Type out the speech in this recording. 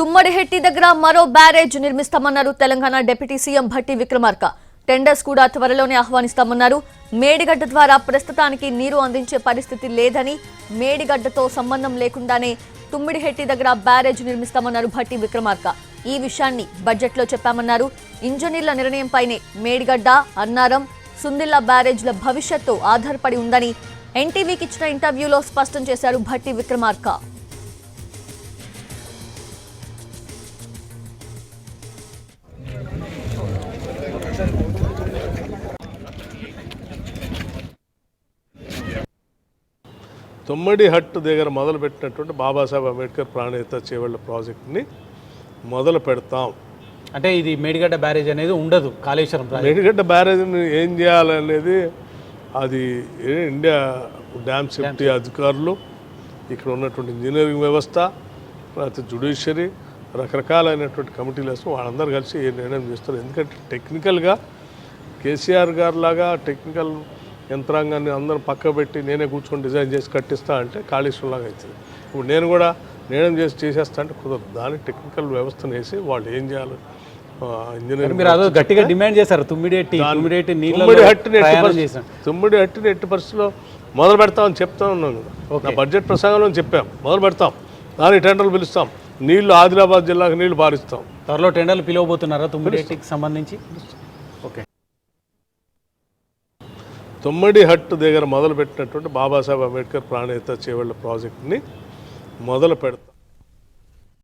తుమ్మడిహెట్టి దగ్గర మరో barrage నిర్మిస్తామన్నారు Telangana deputy CM Bhatti Vikramarka. Tenders కూడా త్వరలోనే ఆహ్వానిస్తామన్నారు. మేడిగడ్డ ద్వారా ప్రస్తుతానికి నీరు అందించే పరిస్థితి లేదని మేడిగడ్డతో సంబంధం లేకుండానే తుమ్మిడిహెట్టి దగ్గర బ్యారేజ్ నిర్మిస్తామన్నారు భట్టి విక్రమార్క. ఈ విషయాన్ని బడ్జెట్లో చెప్పామన్నారు. ఇంజనీర్ల నిర్ణయంపైనే మేడిగడ్డ అన్నారం సుందిల్లా బ్యారేజ్ల భవిష్యత్తు ఆధారపడి ఉందని ఎన్టీవీకి ఇచ్చిన ఇంటర్వ్యూలో స్పష్టం చేశారు భట్టి విక్రమార్క. తొమ్మిడి హట్ దగ్గర మొదలుపెట్టినటువంటి బాబాసాహెబ్ అంబేద్కర్ ప్రాణేత చేవళ్ళ ప్రాజెక్ట్ని మొదలు పెడతాం. అంటే ఇది మేడిగడ్డ బ్యారేజ్ అనేది ఉండదు కాళేశ్వరం మేడిగడ్డ బ్యారేజ్ని ఏం చేయాలనేది అది ఇండియా డ్యామ్ సేఫ్టీ అధికారులు ఇక్కడ ఉన్నటువంటి ఇంజనీరింగ్ వ్యవస్థ లేకపోతే జుడిషియరీ రకరకాలైనటువంటి కమిటీలు వేస్తే వాళ్ళందరూ కలిసి ఏ నిర్ణయం చేస్తారు. ఎందుకంటే టెక్నికల్గా కేసీఆర్ గారు లాగా టెక్నికల్ యంత్రాంగాన్ని అందరం పక్క పెట్టి నేనే కూర్చొని డిజైన్ చేసి కట్టిస్తా అంటే కాళేశ్వరం లాగా అవుతుంది ఇప్పుడు నేను కూడా నిర్ణయం చేసి చేసేస్తా అంటే కుదరదు. దానికి టెక్నికల్ వ్యవస్థను వేసి వాళ్ళు ఏం చేయాలి? ఇంజనీరింగ్ మీరు అదో గట్టిగా డిమాండ్ చేశారు. నీళ్ళలో తుమ్మిడి హట్టిని ఎట్టి తుమ్మిడి హట్టిని ఎట్టి పరిస్థితిలో మొదలు పెడతామని చెప్తా ఉన్నాం కదా నా బడ్జెట్ ప్రసంగంలో చెప్పాం. మొదలు పెడతాం. దానికి టెండర్లు పిలుస్తాం. నీళ్ళు ఆదిలాబాద్ జిల్లాకు నీళ్ళు పారిస్తాం. త్వరలో టెండర్లు పిలవబోతున్నారా తుమ్మిడేటికి సంబంధించి? ఓకే. తొమ్మిడి హట్ దగ్గర మొదలుపెట్టినటువంటి బాబాసాహెబ్ అంబేద్కర్ ప్రాణేత చేవళ్ళ ప్రాజెక్ట్ని మొదలు పెడతాం